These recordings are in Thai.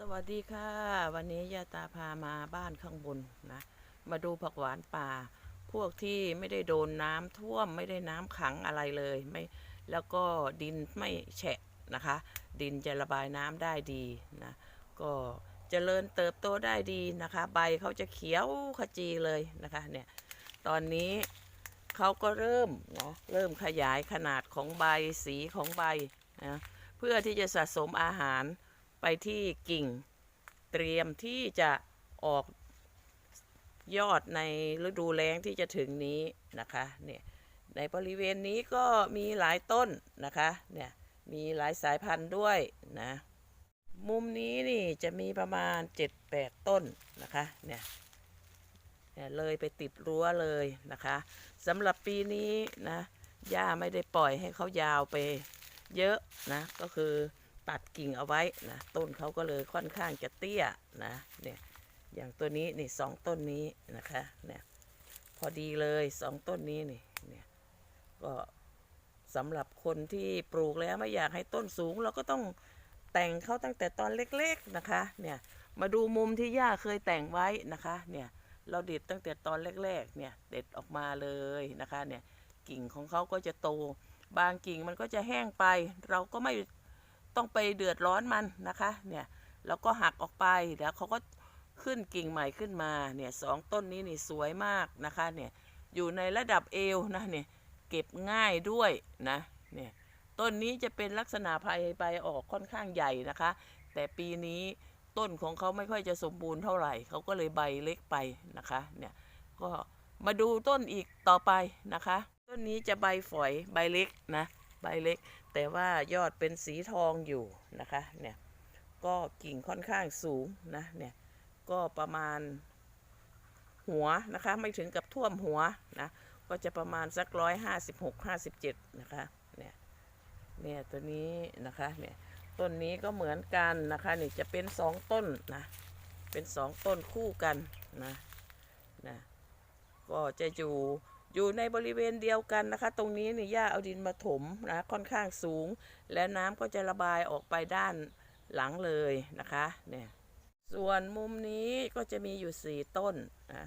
สวัสดีค่ะ วันนี้ยาตาพามาบ้านข้างบนนะ มาดูผักหวานป่า พวกที่ไม่ได้โดนน้ำท่วมไม่ได้น้ำขังอะไรเลยไม่แล้วก็ดินไม่แฉะนะคะ ดินจะระบายน้ำได้ดีนะก็จเจริญเติบโตได้ดีนะคะ ใบเขาจะเขียวขจีเลยนะคะเนี่ยตอนนี้เขาก็เริ่มนะเริ่มขยายขนาดของใบสีของใบนะเพื่อที่จะสะสมอาหาร ไปที่กิ่ง เตรียมที่จะออกยอดในฤดูแล้งที่จะถึงนี้นะคะเนี่ยในบริเวณนี้ก็มีหลายต้นนะคะเนี่ยมีหลายสายพันธุ์ด้วยนะมุมนี้นี่จะมีประมาณ 7-8 ต้นนะคะเนี่ยเนี่ยเลยไปติดรั้วเลยนะคะสำหรับปีนี้นะย่าไม่ได้ปล่อยให้เขายาวไปเยอะนะก็คือ ตัดกิ่งเอาไว้นะต้นเขาก็เลยค่อนข้างจะเตี้ยนะเนี่ยอย่างตัวนี้นี่สองต้นนี้นะคะเนี่ยพอดีเลยสองต้นนี้นี่เนี่ยก็สำหรับคนที่ปลูกแล้วไม่อยากให้ต้นสูง เราก็ต้องแต่งเขาตั้งแต่ตอนเล็กๆนะคะเนี่ยมาดูมุมที่ย่าเคยแต่งไว้นะคะเนี่ยเราเด็ดตั้งแต่ตอนแรกๆเนี่ยเด็ดออกมาเลยนะคะเนี่ยกิ่งของเขาก็จะโต บางกิ่งมันก็จะแห้งไป เราก็ไม่ ต้องไปเดือดร้อนมันนะคะเนี่ยเราก็หักออกไปแล้วเขาก็ขึ้นกิ่งใหม่ขึ้นมาเนี่ยสองต้นนี้นี่สวยมากนะคะเนี่ยอยู่ในระดับเอวนะเนี่ยเก็บง่ายด้วยนะเนี่ยต้นนี้จะเป็นลักษณะใบใบออกค่อนข้างใหญ่นะคะ แต่ปีนี้ต้นของเขาไม่ค่อยจะสมบูรณ์เท่าไหร่เขาก็เลยใบเล็กไปนะคะเนี่ยก็มาดูต้นอีกต่อไปนะคะ ต้นนี้จะใบฝอยใบเล็กนะใบเล็ก แต่ว่ายอดเป็นสีทองอยู่นะคะเนี่ยก็กิ่งค่อนข้างสูงนะเนี่ยก็ประมาณหัวนะคะไม่ถึงกับท่วมหัวนะก็จะประมาณสักร้อยห้าสิบหกห้าสิบเจ็ดนะคะเนี่ยเนี่ยตัวนี้นะคะเนี่ยต้นนี้ก็เหมือนกันนะคะนี่จะเป็นสองต้นนะเป็นสองต้นคู่กันนะนะก็จะอยู่ อยู่ในบริเวณเดียวกันนะคะ ตรงนี้นี่ย่าเอาดินมาถมนะค่อนข้างสูง และน้ำก็จะระบายออกไปด้านหลังเลยนะคะเนี่ยส่วนมุมนี้ก็จะมีอยู่ 4 ต้นนะ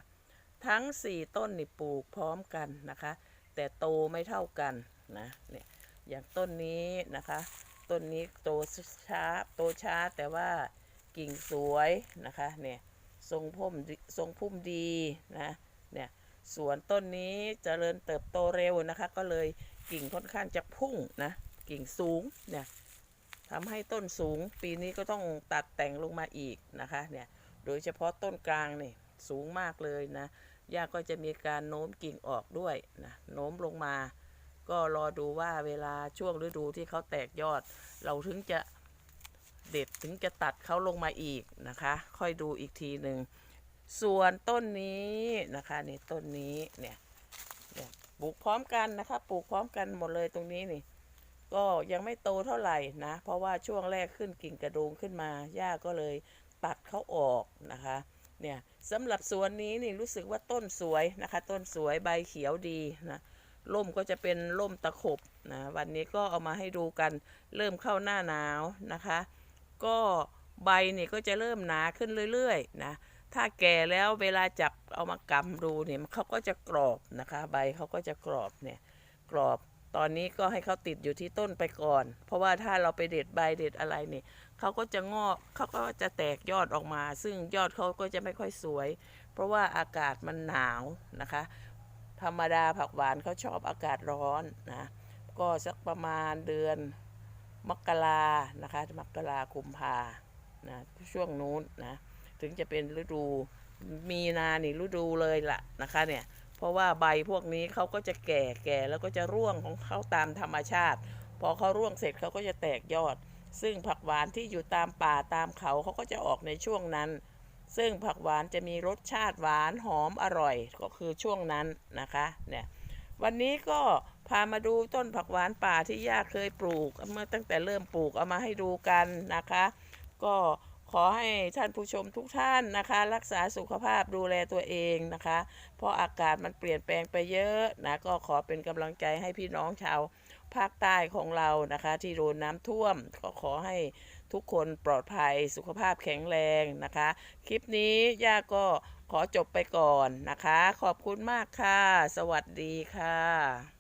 ทั้ง 4 ต้นนี่ปลูกพร้อมกันนะคะ แต่โตไม่เท่ากันนะเนี่ยอย่างต้นนี้นะคะ ต้นนี้โตช้าโตช้าแต่ว่ากิ่งสวยนะคะเนี่ยทรงพุ่มทรงพุ่มดีนะเนี่ย สวนต้นนี้เจริญเติบโตเร็วนะคะ ก็เลยกิ่งค่อนข้างจะพุ่งนะกิ่งสูงเนี่ยทำให้ต้นสูงปีนี้ก็ต้องตัดแต่งลงมาอีกนะคะเนี่ยโดยเฉพาะต้นกลางนี่สูงมากเลยนะย่าก็จะมีการโน้มกิ่งออกด้วยนะโน้มลงมา ก็รอดูว่าเวลาช่วงฤดูที่เขาแตกยอด เราถึงจะเด็ดถึงจะตัดเขาลงมาอีกนะคะ ค่อยดูอีกทีหนึ่ง ส่วนต้นนี้นะคะนี่ต้นนี้เนี่ยเนี่ยปลูกพร้อมกันนะคะปลูกพร้อมกันหมดเลยตรงนี้นี่ ก็ยังไม่โตเท่าไหร่นะ เพราะว่าช่วงแรกขึ้นกิ่งกระโดงขึ้นมาย่าก็เลยตัดเขาออกนะคะเนี่ยสำหรับสวนนี้นี่รู้สึกว่าต้นสวยนะคะ ต้นสวยใบเขียวดีนะร่มก็จะเป็นร่มตะขบนะวันนี้ก็เอามาให้ดูกันเริ่มเข้าหน้าหนาวนะคะ ก็ใบนี่ก็จะเริ่มหนาขึ้นเรื่อยๆนะ ถ้าแก่แล้วเวลาจับเอามากำดูเนี่ยเขาก็จะกรอบนะคะ ใบเขาก็จะกรอบเนี่ยกรอบตอนนี้ก็ให้เขาติดอยู่ที่ต้นไปก่อน เพราะว่าถ้าเราไปเด็ดใบเด็ดอะไรนี่เขาก็จะงอกเขาก็จะแตกยอดออกมา ซึ่งยอดเขาก็จะไม่ค่อยสวย เพราะว่าอากาศมันหนาวนะคะ ธรรมดาผักหวานเขาชอบอากาศร้อนนะก็สักประมาณเดือนมกรานะคะมกราคุมภานะช่วงนู้นนะ ถึงจะเป็นฤดูมีนานี่ฤดูเลยละนะคะเนี่ยเพราะว่าใบพวกนี้เขาก็จะแก่แก่แล้วก็จะร่วงของเขาตามธรรมชาติ พอเขาร่วงเสร็จเขาก็จะแตกยอด ซึ่งผักหวานที่อยู่ตามป่าตามเขาเขาก็จะออกในช่วงนั้น ซึ่งผักหวานจะมีรสชาติหวานหอมอร่อยก็คือช่วงนั้นนะคะเนี่ยวันนี้ก็พามาดูต้นผักหวานป่าที่ย่าเคยปลูก เมื่อตั้งแต่เริ่มปลูกเอามาให้ดูกันนะคะ ก็ ขอให้ท่านผู้ชมทุกท่านนะคะ รักษาสุขภาพดูแลตัวเองนะคะ เพราะอากาศมันเปลี่ยนแปลงไปเยอะนะก็ขอเป็นกำลังใจให้พี่น้องชาวภาคใต้ของเรานะคะ ที่โดนน้ำท่วม ก็ขอให้ทุกคนปลอดภัยสุขภาพแข็งแรงนะคะ คลิปนี้ย่าก็ขอจบไปก่อนนะคะ ขอบคุณมากค่ะ สวัสดีค่ะ